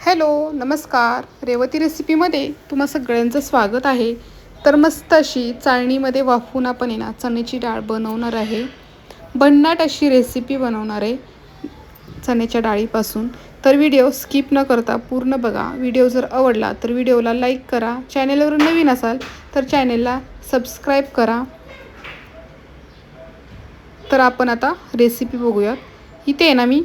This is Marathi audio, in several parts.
हॅलो नमस्कार. रेवती रेसिपीमध्ये तुम्हा सगळ्यांचं स्वागत आहे. तर मस्त अशी चाळणीमध्ये वाफवून आपण आहे ना चण्याची डाळ बनवणार आहे. भन्नाट अशी रेसिपी बनवणार आहे चण्याच्या डाळीपासून. तर व्हिडिओ स्किप न करता पूर्ण बघा. व्हिडिओ जर आवडला तर व्हिडिओला लाईक करा. चॅनेलवर नवीन असाल तर चॅनेलला सबस्क्राईब करा. तर आपण आता रेसिपी बघूयात. इथे आहे ना मी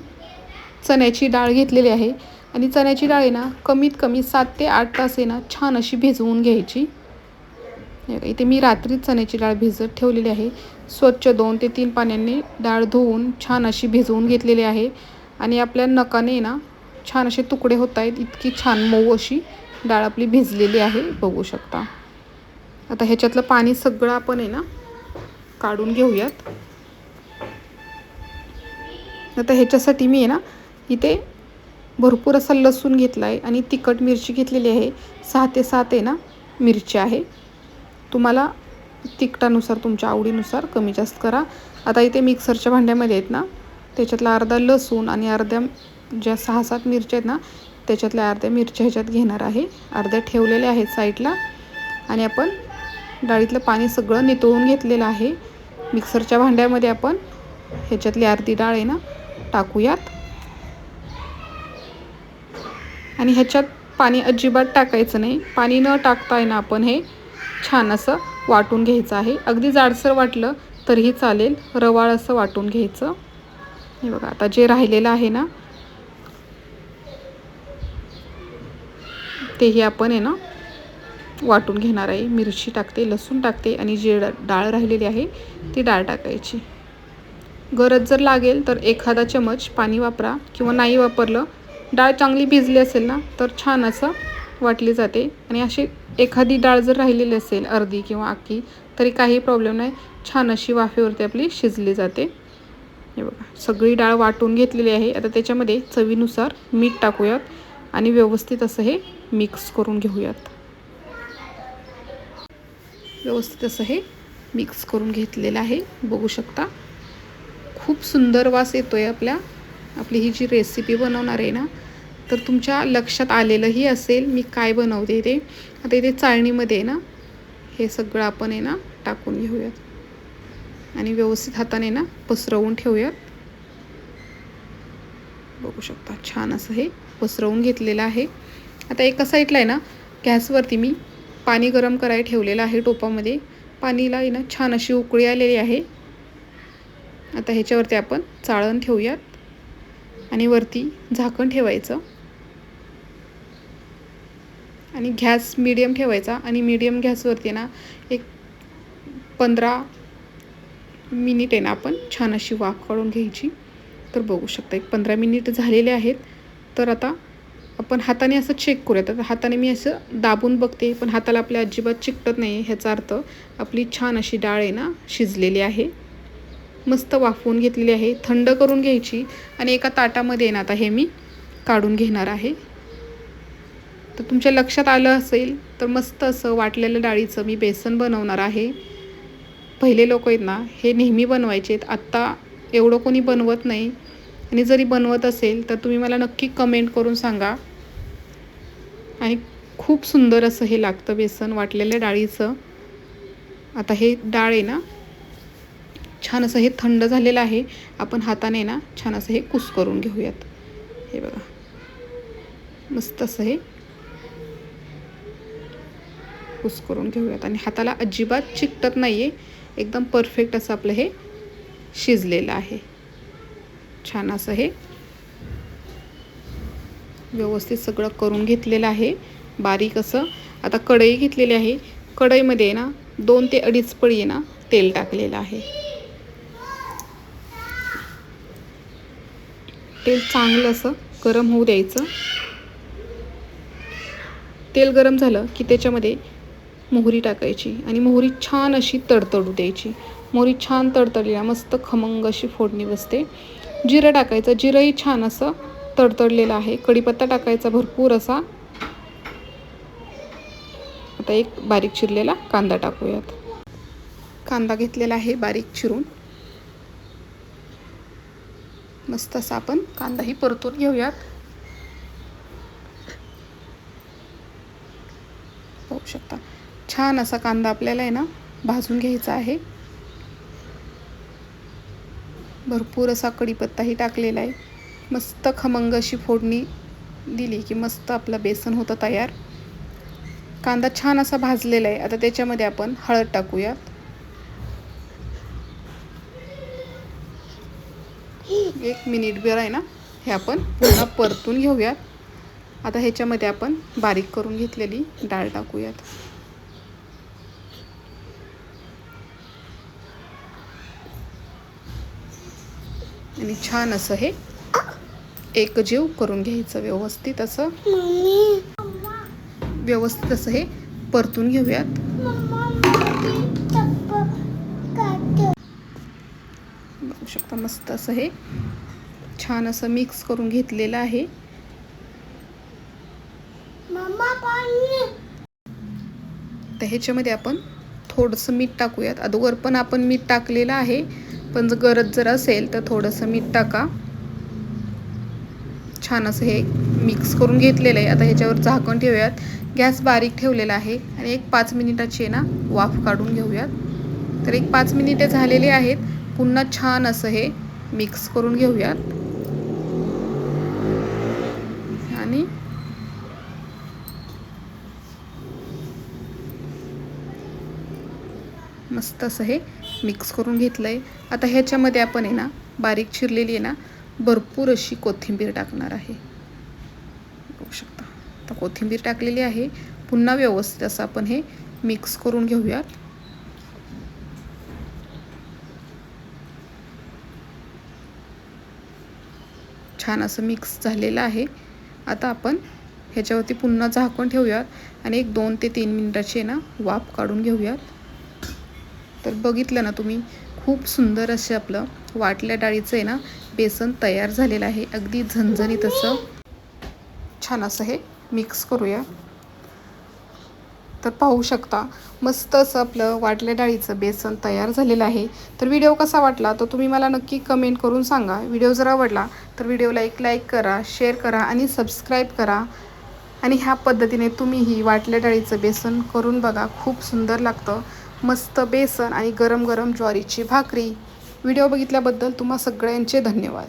चण्याची डाळ घेतलेली आहे. आणि चण्याची डाळ आहे ना कमीत कमी सात ते आठ तास आहे ना छान अशी भिजवून घ्यायची. इथे मी रात्रीच चण्याची डाळ भिजत ठेवलेली आहे. स्वच्छ दोन ते तीन पाण्याने डाळ धुवून छान अशी भिजवून घेतलेली आहे. आणि आपल्या नकाने ना छान असे तुकडे होत आहेत इतकी छान मऊ अशी डाळ आपली भिजलेली आहे बघू शकता. आता ह्याच्यातलं पाणी सगळं आपण आहे ना काढून घेऊयात. आता ह्याच्यासाठी मी आहे ना इथे भरपूर असा लसूण घेतला आहे आणि तिखट मिरची घेतलेली आहे. सहा ते सात आहे ना मिरची आहे. तुम्हाला तिखटानुसार तुमच्या आवडीनुसार कमी जास्त करा. आता इथे मिक्सरच्या भांड्यामध्ये आहेत ना त्याच्यातला अर्धा लसूण आणि अर्ध्या ज्या सहा सात मिरच्या आहेत ना त्याच्यातल्या अर्ध्या मिरच्या ह्याच्यात घेणार आहे. अर्ध्या ठेवलेल्या आहेत साईडला आणि आपण डाळीतलं पाणी सगळं नितळून घेतलेलं आहे. मिक्सरच्या भांड्यामध्ये आपण ह्याच्यातली अर्धी डाळ आहे ना टाकूयात. आणि ह्याच्यात पाणी अजिबात टाकायचं नाही. पाणी न टाकता आहे ना आपण हे छान असं वाटून घ्यायचं आहे. अगदी जाडसर वाटलं तरीही चालेल. रवाळ असं वाटून घ्यायचं. हे बघा आता जे राहिलेलं आहे ना तेही आपण आहे ना वाटून घेणार आहे. मिरची टाकते लसूण टाकते आणि जे डाळ राहिलेली आहे ती डाळ टाकायची. गरज जर लागेल तर एखादा चमच पाणी वापरा किंवा नाही वापरलं डाळ चांगली भिजली असेल ना तर छान असं वाटली जाते. आणि अशी एखादी डाळ जर राहिलेली असेल अर्धी किंवा अख्खी तरी काही प्रॉब्लेम नाही. छान अशी वाफेवरती आपली शिजली जाते. हे बघा सगळी डाळ वाटून घेतलेली आहे. आता त्याच्यामध्ये चवीनुसार मीठ टाकूयात आणि व्यवस्थित असं हे मिक्स करून घेऊयात. व्यवस्थित असं हे मिक्स करून घेतलेलं आहे. बघू शकता खूप सुंदर वास येतो आहे आपल्या आपली ही जी रेसिपी बनवणार आहे ना तर तुमच्या लक्षात आलेलंही असेल मी काय बनवते ते. आता इथे चाळणीमध्ये ना हे सगळं आपण आहे ना टाकून घेऊयात. आणि व्यवस्थित हाताने ना पसरवून ठेवूयात. बघू शकता छान असं हे पसरवून घेतलेलं आहे. आता एका साईडला आहे ना गॅसवरती मी पाणी गरम करायला ठेवलेलं आहे टोपामध्ये. पाणीला आहे ना छान अशी उकळी आलेली आहे. आता ह्याच्यावरती आपण चाळण ठेवूयात. आणि वरती झाकण ठेवायचं. आणि गॅस मिडियम ठेवायचा आणि मिडियम गॅसवरती ना एक पंधरा मिनिट आहे ना आपण छान अशी वाफ काढून घ्यायची. तर बघू शकता एक पंधरा मिनिट झालेले आहेत. तर आता आपण हाताने असं चेक करूया तर हाताने मी असं दाबून बघते पण हाताला आपल्या अजिबात चिकटत नाही ह्याचा अर्थ आपली छान अशी डाळ आहे ना शिजलेली आहे. मस्त वाफवून घेतलेली आहे. थंड करून घ्यायची आणि एका ताटामध्ये ना आता हे मी काढून घेणार आहे. तर तुमच्या लक्षात आलं असेल तर मस्त असं वाटलेलं डाळीचं मी बेसन बनवणार आहे. पहिले लोक आहेत ना हे नेहमी बनवायचे आहेत. आत्ता एवढं कोणी बनवत नाही. आणि जरी बनवत असेल तर तुम्ही मला नक्की कमेंट करून सांगा. आणि खूप सुंदर असं हे लागतं बेसन वाटलेल्या डाळीचं. आता हे डाळ आहे ना छान असं हे थंड झालेलं आहे. आपण हाताने ना छान असं हे कुस करून घेऊयात. हे बघा. मस्त असं हे कुस करून घेऊयात. आणि हाताला अजिबात चिकटत नाही आहे एकदम परफेक्ट असं आपलं हे शिजलेलं आहे. छान असं हे व्यवस्थित सगळं करून घेतलेलं आहे. बारीक असं. आता कढई घेतलेली आहे. कढईमध्ये ना दोन ते अडीच पळी ना तेल टाकलेलं आहे. तेल चांगलं असं गरम होऊ द्यायचं. तेल गरम झालं की त्याच्यामध्ये मोहरी टाकायची आणि मोहरी छान अशी तडतडू द्यायची. मोहरी छान तडतडलेला मस्त खमंग अशी फोडणी बसते. जिरं टाकायचं जिरंही छान असं तडतडलेलं आहे. कढीपत्ता टाकायचा भरपूर असा. आता एक बारीक चिरलेला कांदा टाकूयात. कांदा घेतलेला आहे बारीक चिरून. मस्त असा आपण कांदाही परतून घेऊयात. पाहू शकता. छान असा कांदा आपल्याला आहे ना भाजून घ्यायचा आहे. भरपूर असा कढीपत्ताही टाकलेला आहे. मस्त खमंग अशी फोडणी दिली की मस्त आपलं बेसन होतं तयार. कांदा छान असा भाजलेला आहे. आता त्याच्यामध्ये आपण हळद टाकूयात. एक मिनिटभर आहे ना हे आपण पुन्हा परतून घेऊयात. आता ह्याच्यामध्ये आपण बारीक करून घेतलेली डाळ टाकूयात. आणि छान असं हे एकजीव करून घ्यायचं व्यवस्थित असं. व्यवस्थित असं हे परतून घेऊयात. बघू शकता. मस्त असं हे छान असं मिक्स करून घेतलेलं आहे. तर ह्याच्यामध्ये आपण थोडंसं मीठ टाकूयात. अगोदर पण आपण मीठ टाकलेलं आहे. पण जर गरज जर असेल तर थोडंसं मीठ टाका. छान असं हे मिक्स करून घेतलेलं आहे. आता ह्याच्यावर झाकण ठेवूयात. गॅस बारीक ठेवलेला आहे. आणि एक पाच मिनिटाची ना वाफ काढून घेऊयात. तर एक पाच मिनिटे झालेली आहेत. पुन्हा छान असं हे मिक्स करून घेऊयात. आणि मस्त असं हे मिक्स करून घेतलं आहे आता ह्याच्यामध्ये आपण आहे ना बारीक चिरलेली आहे ना भरपूर अशी कोथिंबीर टाकणार आहे. बघू शकता. आता कोथिंबीर टाकलेली आहे. पुन्हा व्यवस्थित असं आपण हे मिक्स करून घेऊयात. छान असं मिक्स झालेलं आहे. आता आपण ह्याच्यावरती पुन्हा झाकण ठेवूयात आणि एक दोन ते तीन मिनटाची ना वाफ काढून घेऊयात. तर बघितलं ना तुम्ही खूप सुंदर असे आपलं वाटल्या डाळीचं आहे ना बेसन तयार झालेलं आहे. अगदी झणझणीत असं छान असं हे मिक्स करूया. तर पाहू शकता. मस्त असं आपलं वाटल्या डाळीचं बेसन तयार झालेलं आहे. तर व्हिडिओ कसा वाटला तो तुम्ही मला नक्की कमेंट करून सांगा. व्हिडिओ जर आवडला तर व्हिडिओला एक लाईक करा शेअर करा आणि सबस्क्राईब करा. आणि ह्या पद्धतीने तुम्हीही वाटल्या डाळीचं बेसन करून बघा. खूप सुंदर लागतं. मस्त बेसन आणि गरम गरम ज्वारीची भाकरी. व्हिडिओ बघितल्याबद्दल तुम्हा सगळ्यांचे धन्यवाद.